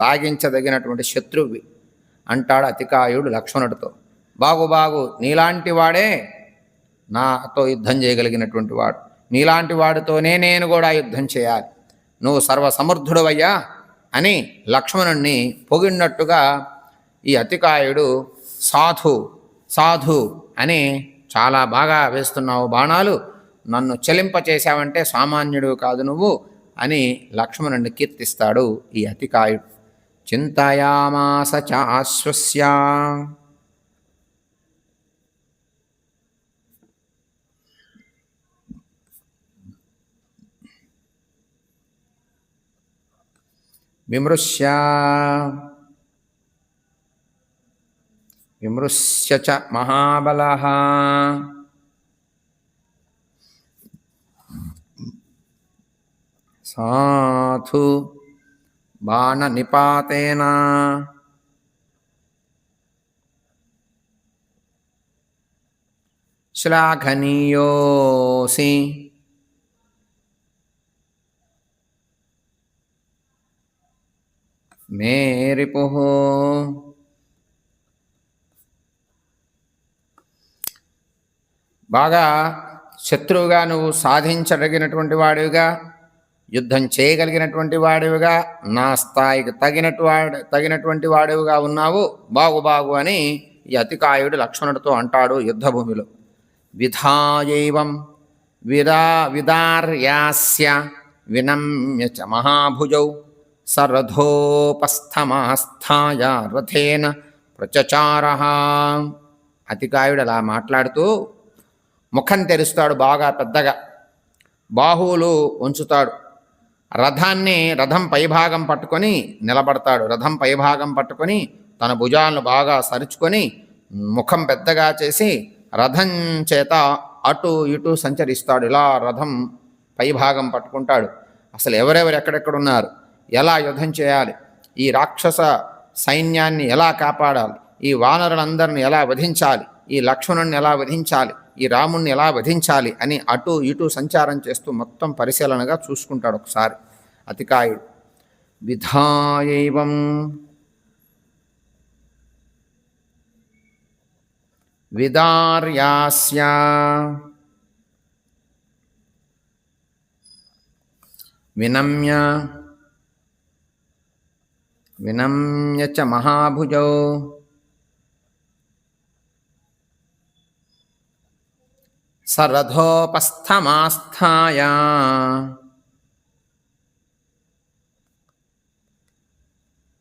సాగించదగినటువంటి శత్రువి అంటాడు అతికాయుడు లక్ష్మణుడితో. బాగు బాగు నీలాంటి వాడే నాతో యుద్ధం చేయగలిగినటువంటి వాడు. నీలాంటి వాడితోనే నేను కూడా యుద్ధం చేయాలి. నువ్వు సర్వసమర్థుడవయ్యా అని లక్ష్మణుణ్ణి పొగిడినట్టుగా ఈ అతికాయుడు సాధు సాధు అని చాలా బాగా వేస్తున్నావు బాణాలు నన్ను చెలింపచేశావంటే సామాన్యుడు కాదు నువ్వు అని లక్ష్మణుణ్ణి కీర్తిస్తాడు ఈ అతికాయుడు. Cinta ya masca aswasya, bimrusya, bimrusya cak maha balaha, satu. బాణనిపాతేన శ్లాఘనీయోసి మే రిపు బాగా శత్రువుగా నువ్వు సాధించదగినటువంటి వాడివిగా. యుద్ధం చేయగలిగినటువంటి వాడివిగా నా స్థాయికి తగినటు వాడు తగినటువంటి వాడివిగా ఉన్నావు బాగు బాగు అని ఈ అతికాయుడు లక్ష్మణుడితో అంటాడు యుద్ధభూమిలో. విధాయైవం విదా విదార్యాస్య వినమ్య చ మహాభుజౌ సరథోపస్థమాస్థాయ రథేన ప్రచచార. అతికాయుడు అలా మాట్లాడుతూ ముఖం తెరుస్తాడు బాగా పెద్దగా. బాహువులు ఉంచుతాడు. రథాన్ని రథం పైభాగం పట్టుకొని నిలబడతాడు. రథం పైభాగం పట్టుకొని తన భుజాలను బాగా సరుచుకొని ముఖం పెద్దగా చేసి రథం చేత అటు ఇటు సంచరిస్తాడు. ఇలా రథం పైభాగం పట్టుకుంటాడు. అసలు ఎవరెవరు ఎక్కడెక్కడున్నారు ఎలా యుద్ధం చేయాలి? ఈ రాక్షస సైన్యాన్ని ఎలా కాపాడాలి? ఈ వానరులందరిని ఎలా వధించాలి? ఈ లక్ష్మణుని ఎలా వధించాలి? ఈ రాముణ్ణి ఎలా వధించాలి? అని అటు ఇటు సంచారం చేస్తూ మొత్తం పరిశీలనగా చూసుకుంటాడు ఒకసారి అతికాయుడు. విధాయవం విదార్యాస్య వినమ్య వినమ్య చ మహాభుజౌ సరథోపస్థమాస్థాయ